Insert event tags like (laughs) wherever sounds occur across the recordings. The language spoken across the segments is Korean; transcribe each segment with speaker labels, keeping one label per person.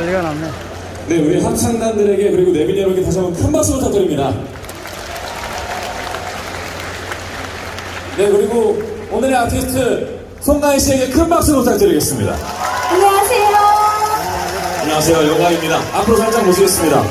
Speaker 1: 난리가 났네.
Speaker 2: 네, 우리 합창단들에게 그리고 내빈 여러분께 다시 한번 큰 박수 부탁드립니다. 네, 그리고 오늘의 아티스트 송가인 씨에게 큰 박수 부탁드리겠습니다.
Speaker 3: 안녕하세요.
Speaker 2: 안녕하세요, 영광입니다. 앞으로 살짝 모시겠습니다.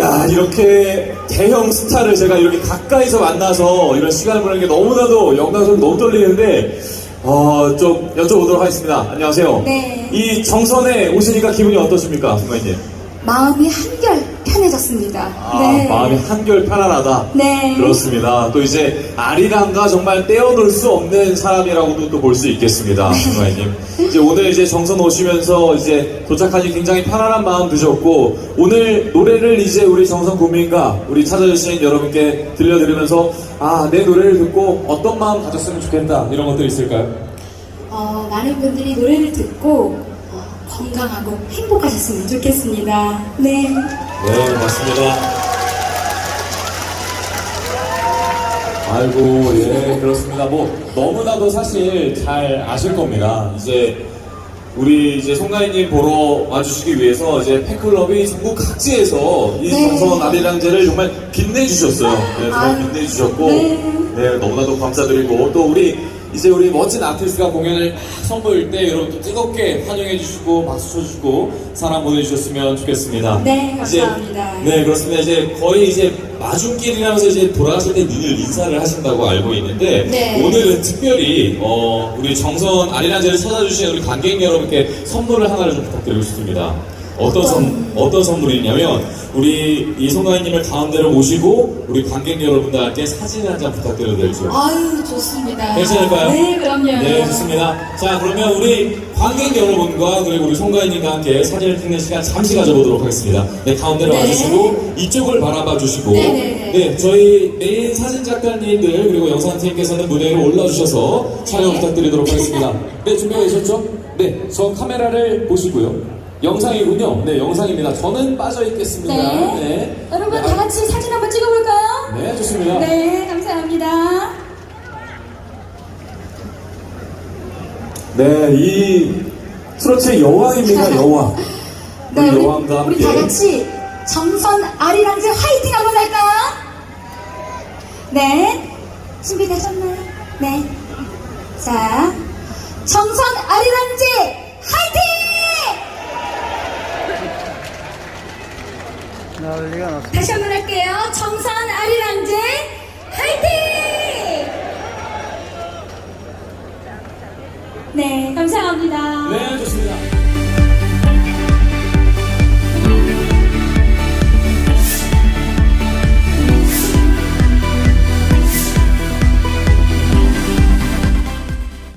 Speaker 2: 야, 이렇게 대형 스타를 제가 이렇게 가까이서 만나서 이런 시간을 보내는 게 너무나도 영광스럽고 너무 떨리는데, 어, 좀 여쭤보도록 하겠습니다. 안녕하세요.
Speaker 3: 네.
Speaker 2: 이 정선에 오시니까 기분이 어떠십니까, 송가인님?
Speaker 3: 마음이 한결 편해졌습니다.
Speaker 2: 아,
Speaker 3: 네.
Speaker 2: 마음이 한결 편안하다.
Speaker 3: 네.
Speaker 2: 그렇습니다. 또 이제 아리랑과 정말 떼어놓을 수 없는 사람이라고도 또 볼 수 있겠습니다,
Speaker 3: 네.
Speaker 2: 정마님. (laughs) 이제 오늘 이제 정선 오시면서 이제 도착하니 굉장히 편안한 마음 드셨고 오늘 노래를 이제 우리 정선 국민과 우리 찾아주신 여러분께 들려드리면서 아 내 노래를 듣고 어떤 마음 가졌으면 좋겠다 이런 것들 있을까요?
Speaker 3: 어, 많은 분들이 노래를 듣고 어, 건강하고 행복하셨으면 좋겠습니다. 네.
Speaker 2: 네, 맞습니다. 아이고, 예, 그렇습니다. 뭐, 너무나도 사실 잘 아실 겁니다. 이제, 우리 이제 송가인님 보러 와주시기 위해서 이제 팬클럽이 전국 각지에서 이
Speaker 3: 네.
Speaker 2: 정선 아리랑제를 정말 빛내주셨어요. 네, 정말 빛내주셨고,
Speaker 3: 네.
Speaker 2: 네, 너무나도 감사드리고, 또 우리 이제 우리 멋진 아티스트가 공연을 막 선보일 때 여러분도 뜨겁게 환영해 주시고, 박수 쳐주시고, 사랑 보내주셨으면 좋겠습니다.
Speaker 3: 네,
Speaker 2: 이제,
Speaker 3: 감사합니다.
Speaker 2: 네, 그렇습니다. 이제 거의 이제 마중길이라면서 이제 돌아가실 때늘 인사를 하신다고 알고 있는데,
Speaker 3: 네.
Speaker 2: 오늘은 특별히, 어, 우리 정선 아리랑제를 찾아주신 우리 관객 여러분께 선물을 하나를 좀 부탁드리고 싶습니다. 어떤 선, 어떤 선물이냐면, 우리 이송가인님을 가운데로 모시고, 우리 관객 여러분들께 사진 한 장 부탁드려도 될죠?
Speaker 3: 아유, 좋습니다.
Speaker 2: 괜찮을까요?
Speaker 3: 네, 그럼요.
Speaker 2: 네, 좋습니다. 자, 그러면 우리 관객 여러분과 그리고 우리 송가인님과 함께 사진을 찍는 시간 잠시 가져보도록 하겠습니다. 네, 가운데로
Speaker 3: 네.
Speaker 2: 와주시고 이쪽을 바라봐 주시고
Speaker 3: 네, 네, 네.
Speaker 2: 저희 메인 사진 작가님들 그리고 영상팀께서는 무대 위로 올라주셔서 촬영 부탁드리도록 하겠습니다. 네, 준비가 되셨죠? 네, 저 카메라를 보시고요. 영상이군요. 네, 영상입니다. 저는 빠져 있겠습니다.
Speaker 3: 네. 여러분,
Speaker 2: 네,
Speaker 3: 다 같이 사진 한번 찍어볼까요?
Speaker 2: 네, 좋습니다.
Speaker 3: 네, 감사합니다.
Speaker 2: 네, 이 트로트의 여왕입니다, 여왕.
Speaker 3: 네,
Speaker 2: 우리
Speaker 3: 우리,
Speaker 2: 여왕과
Speaker 3: 우리
Speaker 2: 함께.
Speaker 3: 다 같이 정선 아리랑제 화이팅 한번 할까요? 네. 준비되셨나요? 네. 자, 정선 아리랑제 화이팅!
Speaker 1: 난리가 났어.
Speaker 3: 다시 한번 할게요. 정선 아리랑제 화이팅! 네, 감사합니다.
Speaker 2: 네,